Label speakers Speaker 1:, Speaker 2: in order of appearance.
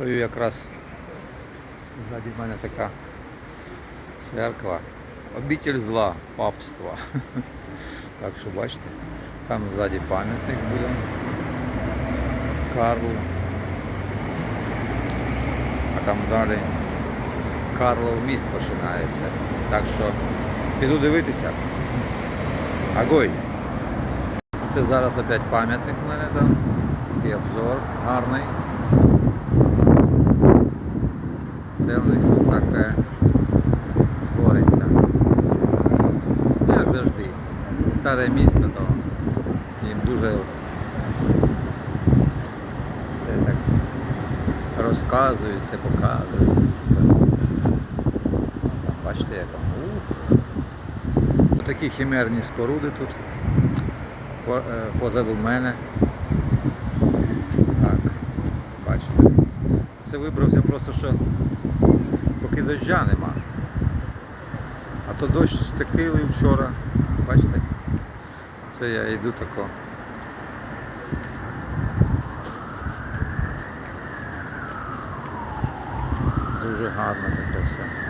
Speaker 1: Стою якраз ззаді в мене така церква. Обитель зла, папства. Так що бачите, там ззаді пам'ятник буде. Карлу. А там далі Карлов міст починається. Так що піду дивитися. Агой! Це зараз опять пам'ятник в мене там. Такий обзор гарний. Це у них твориться. Як завжди. Старе місто, то їм дуже все так розказують, все. Бачите, як там. Такі химерні споруди тут е, позаду мене. Так, бачите. Це вибрався просто, що поки дождя нема. А то дощ такий лив вчора. Бачите? Це я йду тако. Дуже гарно таке все.